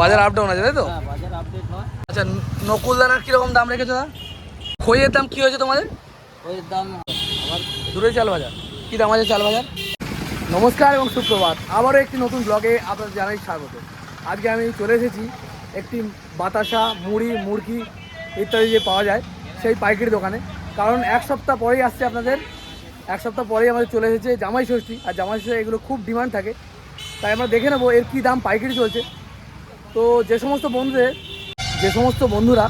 বাজার up down আছে তাই তো? হ্যাঁ বাজার আপডেট আচ্ছা নকুল দানার কীরকম দাম রেখেছো দা খইয়ের দাম কি হয়েছে তোমাদের? ওই দাম আবার দূরে চাল বাজার। কি দাম আছে চাল বাজার? নমস্কার এবং সুপ্রভাত। আবারও একটি নতুন ব্লগে আপনাদের জানাই স্বাগত। আজকে আমি চলে এসেছি একটি বাতাসা মুড়ি মুরগি ইত্যাদি যে পাওয়া যায় সেই পাইকারি দোকানে। কারণ এক সপ্তাহ পরেই আসছে আপনাদের। এক সপ্তাহ পরেই আমাদের চলে এসেছে জামাই ষষ্ঠী। আর জামাই ষষ্ঠী এগুলো খুব ডিমান্ড থাকে। তাই আমরা দেখে নেব এর কী দাম পাইকারি চলছে। তো যে সমস্ত বন্ধুদের, যে সমস্ত বন্ধুরা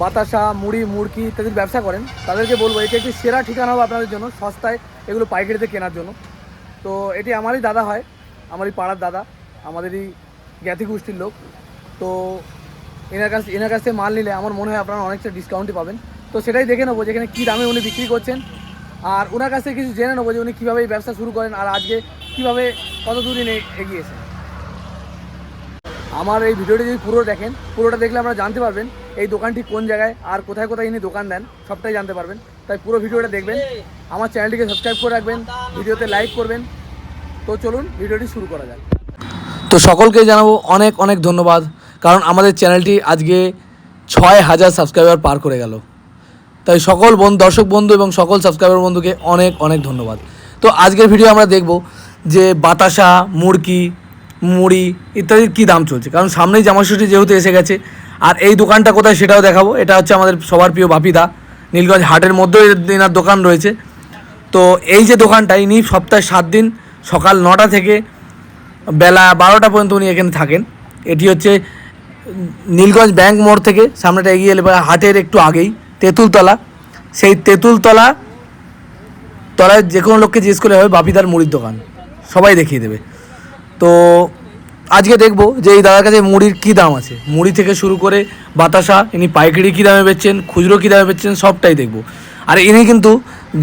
বাতাসা, মুড়ি মুরগি ইত্যাদির ব্যবসা করেন, তাদেরকে বলব, এটি একটি সেরা ঠিকানা হবে আপনাদের জন্য, সস্তায় এগুলো পাইকারিতে কেনার জন্য। তো এটি আমারই দাদা হয়, আমারই পাড়ার দাদা, আমাদেরই জ্ঞাতি গোষ্ঠীর লোক। তো এনার কাছ এনার কাছ থেকে মাল নিলে আমার মনে হয় আপনারা অনেকটা ডিসকাউন্টই পাবেন। তো সেটাই দেখে নেব যেখানে কী দামে উনি বিক্রি করছেন। আর ওনার কাছ থেকে কিছু জেনে নেব যে উনি কীভাবে এই ব্যবসা শুরু করেন আর আজকে কীভাবে কত দূর এগিয়েছেন। আমার এই ভিডিওটি যদি পুরো দেখেন, পুরোটা দেখলে আপনারা জানতে পারবেন এই দোকানটি কোন জায়গায় আর কোথায় কোথায় ইনি দোকান দেন, সবটাই জানতে পারবেন। তাই পুরো ভিডিওটা দেখবেন, আমার চ্যানেলটিকে সাবস্ক্রাইব করে রাখবেন, ভিডিওতে লাইক করবেন। তো চলুন ভিডিওটি শুরু করা যাক। তো সকলকে জানাব অনেক অনেক ধন্যবাদ, কারণ আমাদের চ্যানেলটি আজকে ছয় হাজার সাবস্ক্রাইবার পার করে গেল। তাই সকল বন্ধু, দর্শক বন্ধু এবং সকল সাবস্ক্রাইবার বন্ধুকে অনেক অনেক ধন্যবাদ। তো আজকের ভিডিও আমরা দেখব যে বাতাসা মুরগি মুড়ি ইত্যাদির কী দাম চলছে? কারণ সামনেই জামাষষ্ঠী যেহেতু এসে গেছে, আর এই দোকানটা কোথায় সেটাও দেখাবো। এটা হচ্ছে আমাদের সবার প্রিয় বাপিদা। নীলগঞ্জ হাটের মধ্যেও এনার দোকান রয়েছে। তো এই যে দোকানটা, ইনি সপ্তাহে সাত দিন সকাল নটা থেকে বেলা বারোটা পর্যন্ত উনি এখানে থাকেন। এটি হচ্ছে নীলগঞ্জ ব্যাংক মোড় থেকে, সামনেটা এগিয়ে এলে হাটের একটু আগেই, তেঁতুলতলা। সেই তেঁতুলতলা তলায় যে কোনো লোককে জিজ্ঞেস করলে হবে বাপিদার মুড়ির দোকান। সবাই দেখিয়ে দেবে। তো আজকে দেখব যে এই দাদার কাছে মুড়ির কী দাম আছে। মুড়ি থেকে শুরু করে বাতাসা ইনি পাইকারি কী দামে বেচছেন খুচরো কী দামে বেচছেন সবটাই দেখব। আর ইনি কিন্তু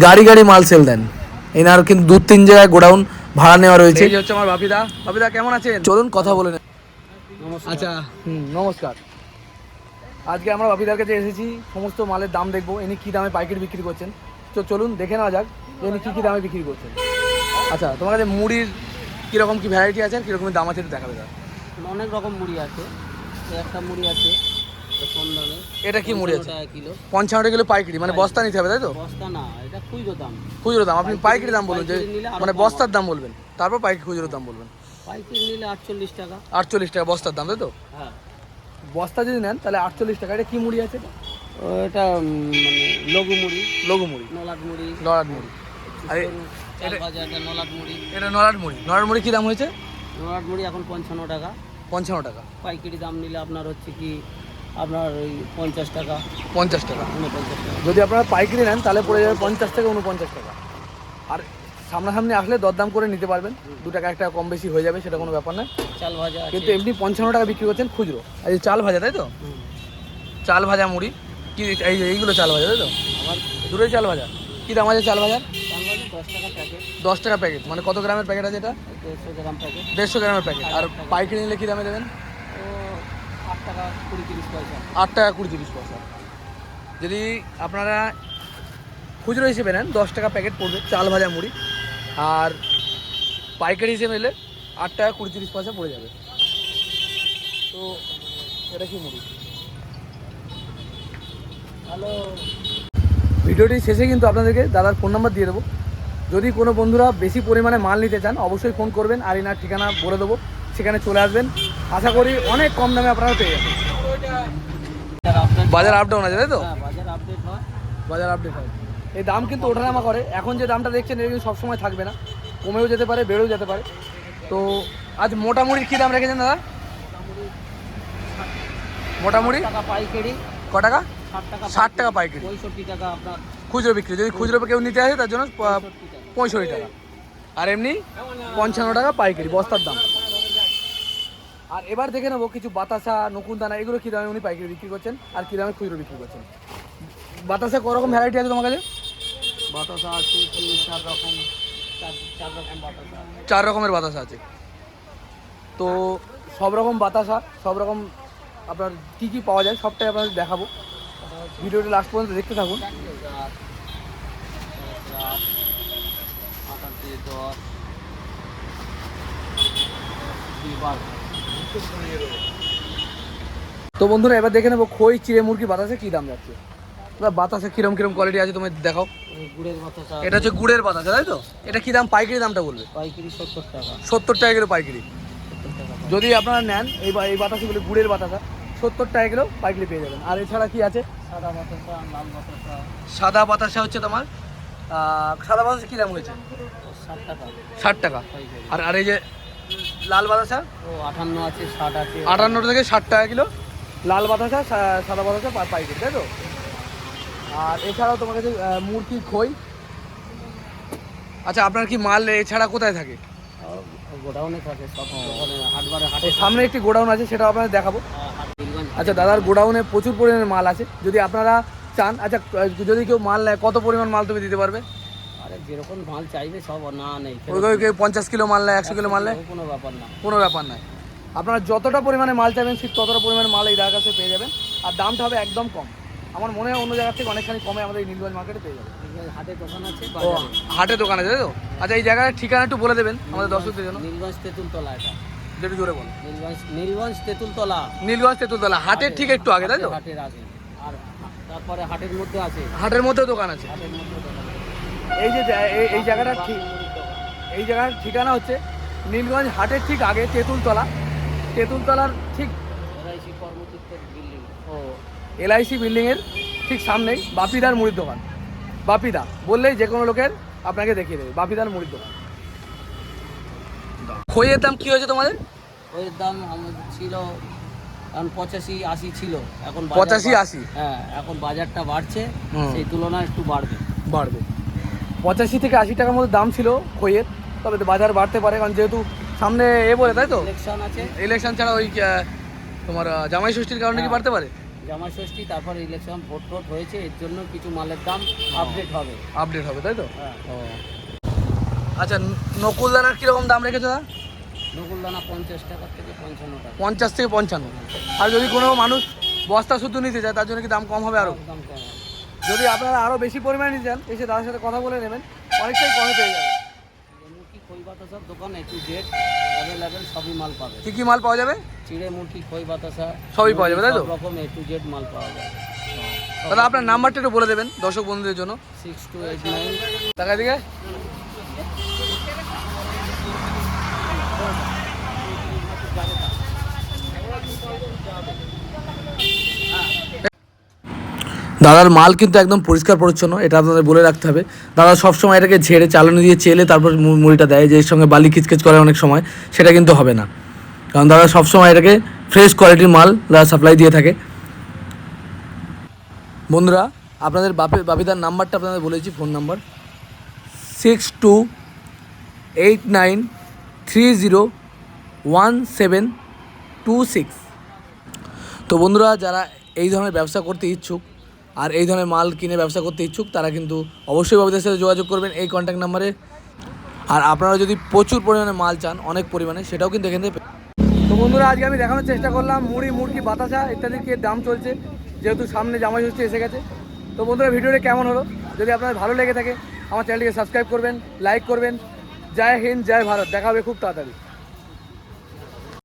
গাড়ি গাড়ি মাল সেল দেন। এনার কিন্তু দু তিন জায়গায় গোডাউন ভাড়া নেওয়া রয়েছে। এই হচ্ছে আমার বাপিদা। বাপিদা কেমন আছেন? চলুন কথা বলে আচ্ছা হুম নমস্কার। আজকে আমরা বাপিদার কাছে এসেছি সমস্ত মালের দাম দেখব ইনি কী দামে পাইকারি বিক্রি করছেন। তো চলুন দেখে নেওয়া যাক ইনি কী কী দামে বিক্রি করছেন। আচ্ছা তোমার কাছে মুড়ির কীরকম কী ভ্যারাইটি আছে আর কীরকম দাম আছে একটু দেখাবে দাদা। অনেক রকম মুড়ি আছে একটা মুড়ি আছে এটা কি মুড়ি আছে? কিলো। পঞ্চান্ন কিলো পাইকারি মানে বস্তা নিতে হবে তাই তো? বস্তা না এটা খুচরো দাম। খুচরো দাম আপনি পাইকারি দাম বলুন যে মানে বস্তার দাম বলবেন তারপর পাইকারি খুচরো দাম বলবেন। পাইকারি নিলে আটচল্লিশ টাকা। আটচল্লিশ টাকা বস্তার দাম তাই তো? হ্যাঁ। বস্তা যদি নেন তাহলে আটচল্লিশ টাকা এটা কী মুড়ি আছে এটা? মানে লঘু মুড়ি। লঘু মুড়ি। নলাট মুড়ি। নড়াট মুড়ি। আর এটা নলাট মুড়ি। এটা নড়াট মুড়ি। নড়াট মুড়ি কী দাম হয়েছে? নলাট মুড়ি এখন পঞ্চান্ন টাকা। পঞ্চান্ন টাকা। পাইকারি দাম নিলে আপনার হচ্ছে কি আপনার ওই পঞ্চাশ টাকা। পঞ্চাশ টাকা। উনপঞ্চাশ টাকা। যদি আপনারা পাইকারি নেন তাহলে পড়ে যাবে পঞ্চাশ থেকে উনপঞ্চাশ টাকা। আর সামনাসামনি আসলে দরদাম করে নিতে পারবেন। দু টাকা একটা কম বেশি হয়ে যাবে সেটা কোনো ব্যাপার না। চাল ভাজা কিন্তু এমনি পঞ্চান্ন টাকা বিক্রি করছেন খুচরো। আর এই চাল ভাজা তাই তো? চাল ভাজা মুড়ি। কি এই এইগুলো চাল ভাজা তাই তো? আবার দূরে চাল ভাজা। কী দাম আছে চাল ভাজার? চাল ভাজা দশ টাকা প্যাকেট দশ টাকা প্যাকেট মানে কত গ্রামের প্যাকেট আছে এটা? দেড়শো গ্রামের প্যাকেট আর পাইকারি নিলে কী দামে দেবেন? তো আট টাকা কুড়ি তিরিশ পয়সা। আট টাকা কুড়ি তিরিশ পয়সা। যদি আপনারা খুচরো হিসেবে নেন দশ টাকা প্যাকেট পড়বে চাল ভাজা মুড়ি। আর পাইকারি হিসেবে নিলে আট টাকা কুড়ি তিরিশ পয়সা পড়ে যাবে। তো এটা কি মুড়ি? হ্যালো ভিডিওটি শেষে কিন্তু আপনাদেরকে দাদার ফোন নাম্বার দিয়ে দেবো। যদি কোনো বন্ধুরা বেশি পরিমাণে মাল নিতে চান অবশ্যই ফোন করবেন আর এনার ঠিকানা বলে দেবো। সেখানে চলে আসবেন। আশা করি অনেক কম দামে আপনারা পেয়ে যাবেন। বাজার আপ ডাউন আছে তাই তো? হ্যাঁ বাজার আপডেট হয়। বাজার আপডেট এই দাম কিন্তু ওঠানামা করে। এখন যে দামটা দেখছেন এটা কিন্তু সবসময় থাকবে না। কমেও যেতে পারে বেড়েও যেতে পারে। তো আজ মোটামুড়ির কী দাম রেখেছেন দাদা? মোটামুটি পাইকারি। ক টাকা? ষাট টাকা ষাট টাকা পাইকারি। পঁয়ষট্টি টাকা আপনার খুচরো বিক্রি। যদি খুচরো কেউ নিতে আসে তার জন্য পঁয়ষট্টি টাকা। আর এমনি পঞ্চান্ন টাকা পাইকারি বস্তার দাম। আর এবার দেখে নেব কিছু বাতাসা নকুন দানা এগুলো কী দামে উনি পাইকারি বিক্রি করছেন আর কী দামে খুচরো বিক্রি করছেন? বাতাসা করকম ভ্যারাইটি আছে তোমার কাছে? বাতাসা আছে চার রকম রকম। চার রকমের বাতাসা আছে। তো সব রকম বাতাসা সব রকম আপনার কী কী পাওয়া যায় সবটাই আপনাদের দেখাবো। ভিডিওটা লাস্ট পর্যন্ত দেখতে থাকুন। তো বন্ধুরা এবার দেখে নেব খই চিড়ে মুরগি বাতাসে কী দাম যাচ্ছে। বাতাসে কিরম কিরম কোয়ালিটি আছে তুমি দেখাও। গুড়ের বাতাসা এটা হচ্ছে গুড়ের বাতাসা তাই তো? এটা কি দাম? পাইকারি দামটা বলবে। পাইকারি সত্তর টাকা। সত্তর টাকা কিলো পাইকারি। যদি আপনারা নেন এই বা- এই বাতাসাগুলো গুড়ের বাতাসা সত্তর টাকা কিলো পাইকারি পেয়ে যাবেন। আর এছাড়া কি আছে? সাদা বাতাসা লাল বাতাসা। সাদা বাতাসা হচ্ছে তোমার সাদা বাতাসা কী দাম হয়েছে? ষাট টাকা। ষাট টাকা। আর আর এই যে লাল বাতাসা? ও আটান্ন আছে ষাট আছে। আটান্ন থেকে ষাট টাকা কিলো। লাল বাতাসা সাদা বাতাসা পাইকারি তাই তো? আর এছাড়াও তোমার কাছে মুরগি খই। আচ্ছা আপনার কি মাল এছাড়া কোথায় থাকে? গোডাউনে থাকে সামনে একটি গোডাউন আছে সেটাও আপনাদের দেখাবো। নীলগঞ্জ আচ্ছা দাদার গোডাউনে প্রচুর পরিমাণে মাল আছে। যদি আপনারা চান আচ্ছা যদি কেউ মাল নেয় কত পরিমাণ মাল তুমি দিতে পারবে? আরে যেরকম মাল চাইবে সব না নেই। কেউ- পঞ্চাশ কিলো মাল নেয় একশো কিলো মাল নেয়? কোনো ব্যাপার না। কোনো ব্যাপার নয় আপনারা যতটা পরিমাণে মাল চাইবেন ঠিক ততটা পরিমাণে মাল এই দাদার কাছে পেয়ে যাবেন। আর দামটা হবে একদম কম। আমার মনে হয় অন্য জায়গা থেকে অনেকখানি কমে আমাদের এই নীলগঞ্জ মার্কেটে পেয়ে নীলগঞ্জ হাটে দোকান আছে ও হাটে দোকান আছে তাই তো? আচ্ছা এই জায়গার ঠিকানা একটু বলে দেবেন আমাদের দর্শকদের জন্য। নীলগঞ্জ তেঁতুলতলা এটা। যেটা জোরে বল। নীলগঞ্জ নীলগঞ্জ তেঁতুলতলা। নীলগঞ্জ তেঁতুলতলা হাটের ঠিক একটু আগে তাই তো? হাটের আগে আর তারপরে হাটের মধ্যে আছে। হাটের মধ্যে দোকান আছে। হাটের মধ্যে দোকান এই যে এই- এই জায়গাটা ঠিক এই জায়গার ঠিকানা হচ্ছে নীলগঞ্জ হাটের ঠিক আগে তেঁতুলতলা। তেঁতুলতলার ঠিক এলআইসি কর্মতীর্থের বিল্ডিং। ও এলআইসি বিল্ডিংয়ের ঠিক সামনেই বাপিদার মুড়ির দোকান। বাপিদা বললেই যে কোনো লোকের আপনাকে দেখিয়ে দেবে। বাপিদার মুড়ির দোকান। খইয়ের দাম কি হয়েছে তোমাদের? ওই দাম আমাদের ছিল কারণ পঁচাশি আশি ছিল। এখন পঁচাশি আশি? হ্যাঁ এখন বাজারটা বাড়ছে। সেই তুলনায় একটু বাড়বে। বাড়বে। পঁচাশি থেকে আশি টাকার মধ্যে দাম ছিল খইয়ের তবে বাজার বাড়তে পারে কারণ যেহেতু সামনে এ বলে তাই তো? ইলেকশন আছে। ইলেকশন ছাড়া ওই তোমার জামাই ষষ্ঠীর কারণে কি হ্যাঁ। বাড়তে পারে? জামাই ষষ্ঠী তারপর ইলেকশন ভোট টোট হয়েছে এর জন্য কিছু মালের দাম আপডেট হবে। আপডেট হবে তাই তো? হ্যাঁ। আচ্ছা নকুলদানার কীরকম দাম রেখেছো দা নকুলদানা পঞ্চাশ টাকা থেকে পঞ্চান্ন টাকা। পঞ্চাশ থেকে পঞ্চান্ন। আর যদি কোনো মানুষ বস্তা শুদ্ধ নিতে চায় তার জন্য কি দাম কম হবে আরও দাম কম। যদি আপনারা আরও বেশি পরিমাণে নিতে চান এসে তাদের সাথে কথা বলে নেবেন অনেকটাই কমে পেয়ে যাবেন মুরগি খই বাতাসার দোকান এ টু জেড অ্যাভেলেবেল সবই মাল পাবে। কী কী মাল পাওয়া যাবে? চিড়ে মুরগি খই বাতাসা সবই পাওয়া যাবে, তাই তো? রকম এ টু জেড মাল পাওয়া যায় দাদা আপনার নাম্বারটা একটু বলে দেবেন দর্শক বন্ধুদের জন্য। সিক্স টু এইট নাইন টাকা দিকে দাদার মাল কিন্তু একদম পরিষ্কার পরিচ্ছন্ন, এটা আপনাদের বলে রাখতে হবে। দাদা সবসময় এটাকে ঝেড়ে, চালানো দিয়ে চেলে, তারপর মুড়িটা দেয়, যে এর সঙ্গে বালি কিচকিচ করে অনেক সময়, সেটা কিন্তু হবে না। কারণ দাদা সবসময় এটাকে ফ্রেশ কোয়ালিটির মাল দাদা সাপ্লাই দিয়ে থাকে। বন্ধুরা, আপনাদের বাপে বাপিদার নাম্বারটা আপনাদের বলেছি phone number six two eight nine three zero one seven two six তো বন্ধুরা, যারা এই ধরনের ব্যবসা করতে ইচ্ছুক আর এই ধরনের মাল কিনে ব্যবসা করতে ইচ্ছুক, তারা কিন্তু অবশ্যই বাবিদের সাথে যোগাযোগ করবেন এই কন্ট্যাক্ট নাম্বারে আর আপনারা যদি প্রচুর পরিমাণে মাল চান, অনেক পরিমাণে, সেটাও কিন্তু এখান থেকে তো বন্ধুরা, আজকে আমি দেখানোর চেষ্টা করলাম মুড়ি, মুরগি, বাতাসা ইত্যাদি কি দাম চলছে, যেহেতু সামনে জামাই ষষ্ঠী এসে গেছে। তো বন্ধুরা, ভিডিওটা কেমন হলো? যদি আপনার ভালো লেগে থাকে আমার চ্যানেলটিকে সাবস্ক্রাইব করবেন লাইক করবেন। জয় হিন্দ জয় ভারত। দেখা হবে খুব তাড়াতাড়ি।